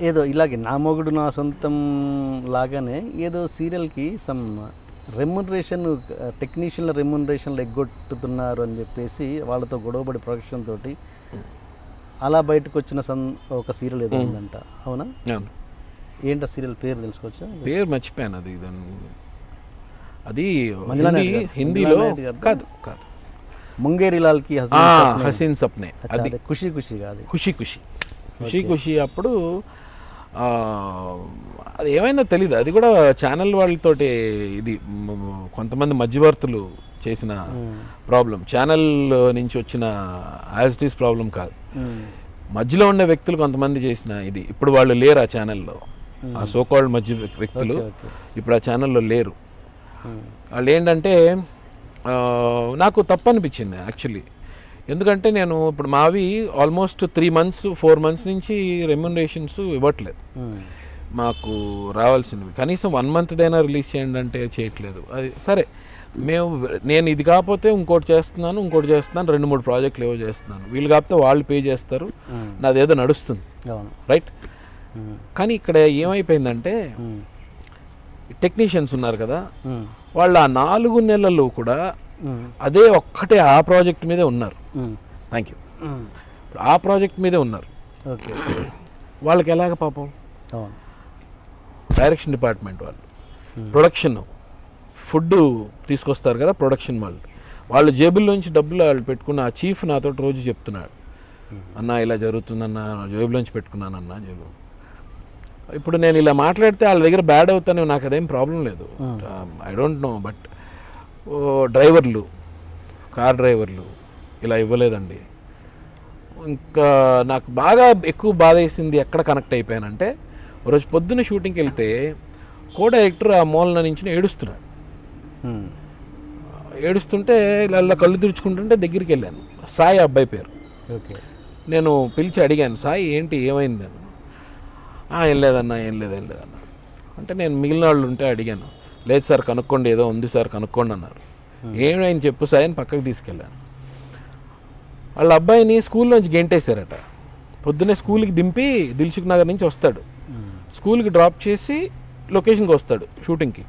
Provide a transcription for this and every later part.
ఏదో ఇలాగే నా మొగుడు నా సొంతం లాగానే ఏదో సీరియల్కి సమ్ రెమ్యునరేషన్ టెక్నీషియన్ల రెమ్యునరేషన్లు ఎగ్గొట్టుతున్నారు అని చెప్పేసి వాళ్ళతో గొడవపడి ప్రొడక్షన్ తోటి అలా బయటకు వచ్చిన సన్ ఒక సీరియల్ ఏదో ఉందంట. అవునా. ఏంటో సీరియల్ పేరు తెలుసుకోవచ్చా? పేరు మర్చిపోయాను అది అది. హిందీలో. కాదు కాదు. ముంగేరి లాల్కి ఆ, హసీన్ సప్నే. అది. ఖుషి ఖుషి కాదు. ఖుషి ఖుషి. ఖుషి ఖుషి అప్పుడు ఆ, అది ఏమైందో తెలీదు. అది కూడా ఛానల్ వాళ్ళతోటి ఇది కొంతమంది మధ్యవర్తులు చేసిన ప్రాబ్లం. ఛానల్ నుంచి వచ్చిన యాజ్ ఇట్ ఈస్ ప్రాబ్లం కాదు. మధ్యలో ఉండే వ్యక్తులు కొంతమంది చేసిన ఇది. ఇప్పుడు వాళ్ళు లేరు ఆ ఛానల్లో. ఆ సోకాల్డ్ మధ్య వ్యక్- వ్యక్తులు. ఇప్పుడు ఆ ఛానల్లో లేరు. వాళ్ళు ఏంటంటే నాకు తప్పు అనిపించింది యాక్చువల్లీ. ఎందుకంటే నేను ఇప్పుడు మావి almost three months four months నుంచి రెమ్యునరేషన్స్ ఇవ్వట్లేదు. మాకు రావాల్సినవి. కనీసం వన్ మంత్దైనా రిలీజ్ చేయండి అంటే చేయట్లేదు. అది సరే. మేము నేను ఇది కాకపోతే ఇంకోటి చేస్తున్నాను ఇంకోటి చేస్తున్నాను రెండు మూడు ప్రాజెక్టులు ఏవో చేస్తున్నాను. వీళ్ళు కాకపోతే వాళ్ళు పే చేస్తారు. నాదేదో నడుస్తుంది. రైట్ ఉమ్, కానీ ఇక్కడ ఏమైపోయిందంటే టెక్నీషియన్స్ ఉన్నారు కదా. వాళ్ళు ఆ నాలుగు నెలల్లో కూడా అదే ఒక్కటే ఆ ప్రాజెక్ట్ మీదే ఉన్నారు. Thank you. ఆ ప్రాజెక్ట్ మీదే ఉన్నారు. ఓకే. వాళ్ళకి ఎలాగ పాపం? డైరెక్షన్ డిపార్ట్మెంట్ వాళ్ళు. ప్రొడక్షన్. ఫుడ్ తీసుకొస్తారు కదా ప్రొడక్షన్ వాళ్ళు. వాళ్ళు జేబుల్లోంచి డబ్బులు వాళ్ళు పెట్టుకున్న ఆ చీఫ్ నాతో రోజు చెప్తున్నాడు. అన్న ఇలా జరుగుతుందన్న జేబులోంచి పెట్టుకున్నానన్న జేబు ఇప్పుడు నేను ఇలా మాట్లాడితే వాళ్ళ దగ్గర బ్యాడ్ అవుతానే నాకు అదేం ప్రాబ్లం లేదు. ఐ డోంట్ నో బట్ డ్రైవర్లు కార్ డ్రైవర్లు ఇలా ఇవ్వలేదండి. ఇంకా నాకు బాగా ఎక్కువ బాధ వేసింది ఎక్కడ కనెక్ట్ అయిపోయానంటే రోజు పొద్దున్న షూటింగ్కి వెళ్తే కో డైరెక్టర్ ఆ మూలన నుంచి ఏడుస్తున్నాడు ఏడుస్తుంటే ఇలా కళ్ళు తెరుచుకుంటుంటే దగ్గరికి వెళ్ళాను. సాయి అబ్బాయి పేరు. ఓకే. నేను పిలిచి అడిగాను సాయి ఏంటి ఏమైంది? అని. "ఆ, ఏం లేదన్నా ఏం లేదు ఏం లేదన్నా. అంటే నేను మిగిలిన వాళ్ళు ఉంటే అడిగాను. లేదు సార్ కనుక్కోండి ఏదో ఉంది సార్ కనుక్కోండి అన్నారు. ఏమైంది చెప్పు సాయి అని పక్కకు తీసుకెళ్ళాను. వాళ్ళ అబ్బాయిని స్కూల్ నుంచి గెంటేశారట. పొద్దున్నే స్కూల్కి దింపి దిల్సుఖ్ నగర్ నుంచి వస్తాడు. స్కూల్కి డ్రాప్ చేసి లొకేషన్కి వస్తాడు షూటింగ్కి.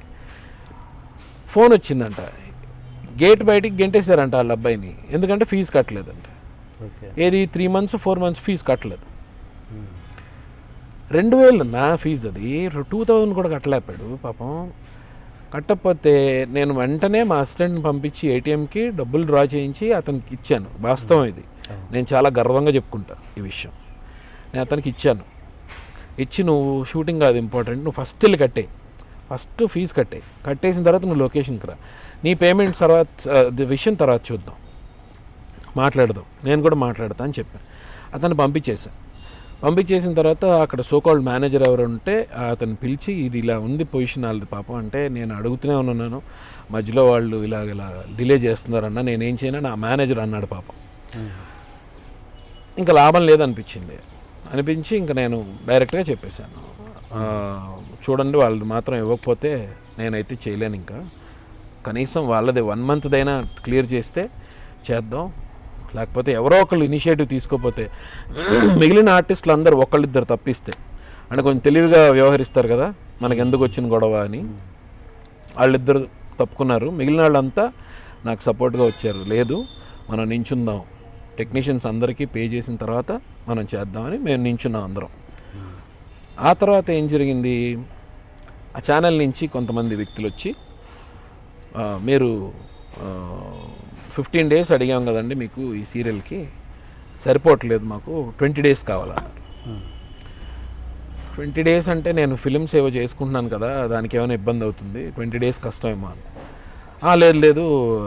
ఫోన్ వచ్చిందంట. గేట్ బయటికి గెంటేశారంట వాళ్ళ అబ్బాయిని. ఎందుకంటే ఫీజు కట్టలేదంట. ఏది three months four months fee కట్టలేదు. రెండు వేలు నా ఫీజు అది. టూ థౌజండ్ కూడా కట్టలేపాడు పాపం. కట్టకపోతే నేను వెంటనే మా అసిస్టెంట్ని పంపించి ఏటీఎంకి డబ్బులు డ్రా చేయించి అతనికి ఇచ్చాను. వాస్తవం ఇది. నేను చాలా గర్వంగా చెప్పుకుంటా ఈ విషయం. నేను అతనికి ఇచ్చాను. ఇచ్చి నువ్వు షూటింగ్ కాదు ఇంపార్టెంట్. నువ్వు ఫస్ట్ వెళ్ళి కట్టే. ఫస్ట్ ఫీజు కట్టే. కట్టేసిన తర్వాత నువ్వు లొకేషన్కి రా. నీ పేమెంట్ తర్వాత విషయం తర్వాత చూద్దాం. మాట్లాడదాం. నేను కూడా మాట్లాడతా అని చెప్పాను అతను పంపించేశాను పంపించేసిన తర్వాత అక్కడ సోకాల్డ్ మేనేజర్ ఎవరు ఉంటే అతను పిలిచి ఇది ఇలా ఉంది పొజిషన్ వాళ్ళది పాపం అంటే నేను అడుగుతూనే ఉన్నాను. మధ్యలో వాళ్ళు ఇలా ఇలా డిలే చేస్తున్నారన్న నేనేం చేయను నా మేనేజర్ అన్నాడు పాపం. ఇంకా లాభం లేదనిపించింది. అనిపించి ఇంకా నేను డైరెక్ట్గా చెప్పేశాను. చూడండి వాళ్ళు మాత్రం ఇవ్వకపోతే నేనైతే చేయలేను ఇంకా. కనీసం వాళ్ళది వన్ మంత్దైనా క్లియర్ చేస్తే చేద్దాం. లేకపోతే ఎవరో ఒకళ్ళు ఇనిషియేటివ్ తీసుకోకపోతే మిగిలిన ఆర్టిస్టులు అందరూ ఒకళ్ళిద్దరు తప్పిస్తే అంటే కొంచెం తెలివిగా వ్యవహరిస్తారు కదా మనకు ఎందుకు వచ్చిన గొడవ అని. వాళ్ళిద్దరు తప్పుకున్నారు. మిగిలిన వాళ్ళంతా నాకు సపోర్ట్గా వచ్చారు. లేదు మనం నించుందాం. టెక్నీషియన్స్ అందరికీ పే చేసిన తర్వాత మనం చేద్దామని మేము నించున్నాం అందరం. ఆ తర్వాత ఏం జరిగింది? ఆ ఛానల్ నుంచి కొంతమంది వ్యక్తులు వచ్చి మీరు ఫిఫ్టీన్ డేస్ అడిగాం కదండి మీకు ఈ సీరియల్కి. సరిపోవట్లేదు మాకు. ట్వంటీ డేస్ కావాలన్నారు. ట్వంటీ డేస్ అంటే నేను ఫిలిమ్స్ ఏవో చేసుకుంటున్నాను కదా దానికి ఏమైనా ఇబ్బంది అవుతుంది. ట్వంటీ డేస్ కష్టమేమో అని. "ఆ, లేదు లేదు.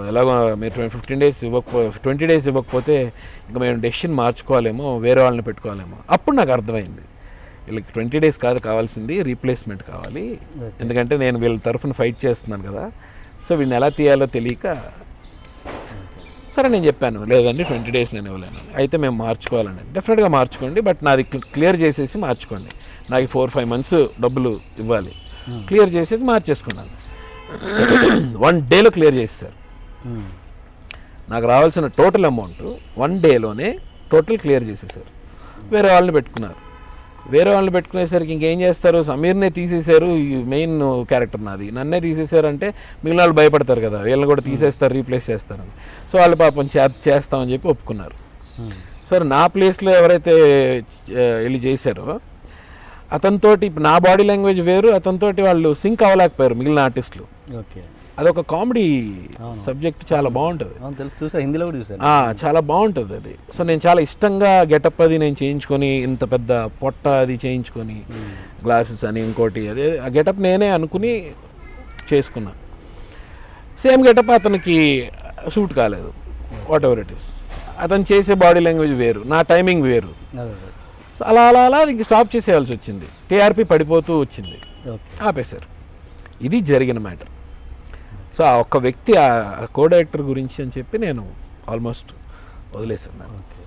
ఎలాగో మీరు ఫిఫ్టీన్ డేస్ ఇవ్వకపో ట్వంటీ డేస్ ఇవ్వకపోతే ఇంకా మేము డెసిషన్ మార్చుకోవాలేమో వేరే వాళ్ళని పెట్టుకోవాలేమో. అప్పుడు నాకు అర్థమైంది. వీళ్ళకి ట్వంటీ డేస్ కాదు కావాల్సింది రీప్లేస్మెంట్ కావాలి. ఎందుకంటే నేను వీళ్ళ తరఫున ఫైట్ చేస్తున్నాను కదా. సో వీళ్ళని ఎలా తీయాలో తెలియక సరే నేను చెప్పాను. లేదండి ట్వంటీ డేస్ నేను ఇవ్వలేను. అయితే మేము మార్చుకోవాలండి డెఫినెట్గా మార్చుకోండి బట్ నాది క్లియర్ చేసేసి మార్చుకోండి. నాకు ఫోర్ ఫైవ్ మంత్స్ డబ్బులు ఇవ్వాలి. క్లియర్ చేసేసి మార్చేసుకున్నాను. వన్ డేలో క్లియర్ చేసేసారు. నాకు రావాల్సిన టోటల్ అమౌంట్ వన్ డేలోనే టోటల్ క్లియర్ చేసేసారు. వేరే వాళ్ళని పెట్టుకున్నారు. వేరే వాళ్ళని పెట్టుకునేసరికి ఇంకేం చేస్తారు? సమీర్నే తీసేశారు ఈ మెయిన్ క్యారెక్టర్ నాది. నన్నే తీసేశారంటే మిగిలిన వాళ్ళు భయపడతారు కదా వీళ్ళని కూడా తీసేస్తారు రీప్లేస్ చేస్తారని సో వాళ్ళు పాపం చే చేస్తామని చెప్పి ఒప్పుకున్నారు. సరే నా ప్లేస్లో ఎవరైతే వెళ్ళి చేశారో అతనితోటి నా బాడీ లాంగ్వేజ్ వేరు అతనితోటి వాళ్ళు సింక్ అవ్వలేకపోయారు మిగిలిన ఆర్టిస్టులు ఓకే. అదొక కామెడీ సబ్జెక్ట్ చాలా బాగుంటుంది. తెలుసు చూసా హిందీలో కూడా చూసాను. చాలా బాగుంటుంది అది. సో నేను చాలా ఇష్టంగా గెటప్ అది నేను చేయించుకొని ఇంత పెద్ద పొట్ట అది చేయించుకొని గ్లాసెస్ అని ఇంకోటి అదే ఆ గెటప్ నేనే అనుకుని చేసుకున్నా. సేమ్ గెటప్ అతనికి సూట్ కాలేదు. వాట్ ఎవర్ ఇట్ ఇస్ అతను చేసే బాడీ లాంగ్వేజ్ వేరు నా టైమింగ్ వేరు. అదే అదే. సో అలా అలా అలా ఇంక స్టాప్ చేసేయాల్సి వచ్చింది. టీఆర్పీ పడిపోతూ వచ్చింది. ఓకే. ఆపేశారు. ఇది జరిగిన మ్యాటర్. సో ఆ ఒక్క వ్యక్తి ఆ కో డైరెక్టర్ గురించి అని చెప్పి నేను ఆల్మోస్ట్ వదిలేసాను ఓకే.